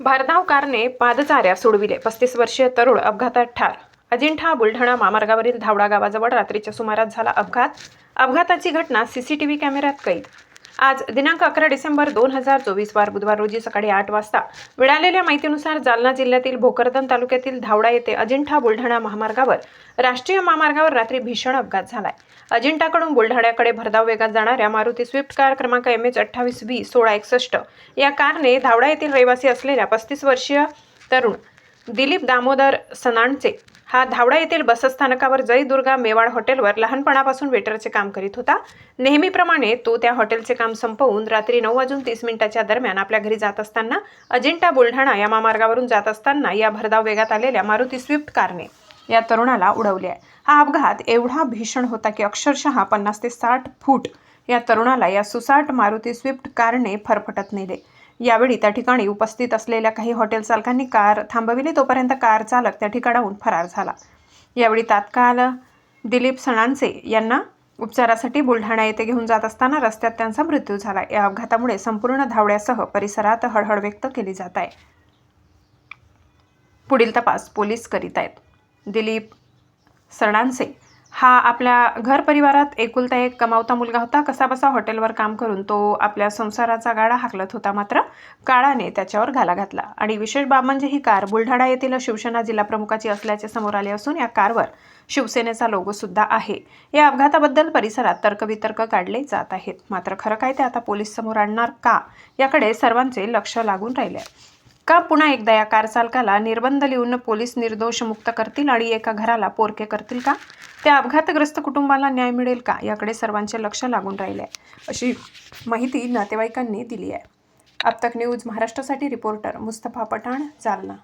भरधाव कारने पादचाऱ्या सोडविले. पस्तीस वर्षीय तरुण अपघातात ठार. अजिंठा बुलढाणा महामार्गावरील धावडा गावाजवळ रात्रीच्या सुमारास झाला अपघात. अपघाताची घटना सीसीटीव्ही कॅमेऱ्यात कैद आज दिनांक अकरा डिसेंबर दोन हजार चोवीस वार बुधवार रोजी सकाळी आठ वाजता मिळालेल्या माहितीनुसार जालना जिल्ह्यातील भोकरदन तालुक्यातील धावडा येथे अजिंठा बुलढाणा महामार्गावर राष्ट्रीय महामार्गावर रात्री भीषण अपघात झालाय. अजिंठाकडून बुलढाण्याकडे भरधाव वेगात जाणाऱ्या मारुती स्विफ्ट कार क्रमांक एम एच अठ्ठावीस व्ही सोळा एकसष्ट या कारने धावडा येथील रहिवासी असलेल्या पस्तीस वर्षीय तरुण दिलीप दामोदर सनाणचे हा धावडा येथील बसस्थानकावर जयदुर्गा मेवाड हॉटेलवर लहानपणापासून वेटरचे काम करीत होता. नेहमीप्रमाणे तो त्या हॉटेलचे काम संपवून रात्री नऊ वाजून तीस मिनिटाच्या दरम्यान आपल्या घरी जात असताना अजिंठा बुलढाणा या महामार्गावरून जात असताना या भरधाव वेगात आलेल्या मारुती स्विफ्ट कारने या तरुणाला उडवले आहे. हा अपघात एवढा भीषण होता की अक्षरशः पन्नास ते साठ फूट या तरुणाला या सुसाट मारुती स्विफ्ट कारने फरफटत नेले. यावेळी त्या ठिकाणी उपस्थित असलेल्या काही हॉटेल चालकांनी कार थांबविली तोपर्यंत कार चालक त्या ठिकाणाहून फरार झाला. यावेळी तात्काळ दिलीप सणांचे यांना उपचारासाठी बुलढाणा येथे घेऊन जात असताना रस्त्यात त्यांचा मृत्यू झाला. या अपघातामुळे संपूर्ण धावड्यासह परिसरात हळहळ व्यक्त केली जात आहे. पुढील तपास पोलीस करीत आहेत. दिलीप सरणांचे हा आपल्या घर परिवारात एकुलता एक कमावता मुलगा होता. कसाबसा हॉटेलवर काम करून तो आपल्या संसाराचा गाडा हाकलत होता मात्र काळाने त्याच्यावर घाला घातला. आणि विशेष बाब म्हणजे ही कार बुलढाणा येथील शिवसेना जिल्हा प्रमुखाची असल्याचे समोर आले असून या कारवर शिवसेनेचा लोगो सुद्धा आहे. या अपघाताबद्दल परिसरात तर्कवितर्क काढले जात आहेत. मात्र खरं काय ते आता पोलीस समोर आणणार का? याकडे सर्वांचे लक्ष लागून राहिले. आहे. का पुन्हा एकदा या कार चालकाला निर्बंध लिहून पोलीस निर्दोष मुक्त करतील आणि एका घराला पोरके करतील का? त्या अपघातग्रस्त कुटुंबाला न्याय मिळेल का? याकडे सर्वांचे लक्ष लागून राहिले आहे अशी माहिती नातेवाईकांनी दिली आहे. अब तक न्यूज महाराष्ट्रासाठी रिपोर्टर मुस्तफा पठाण जालना.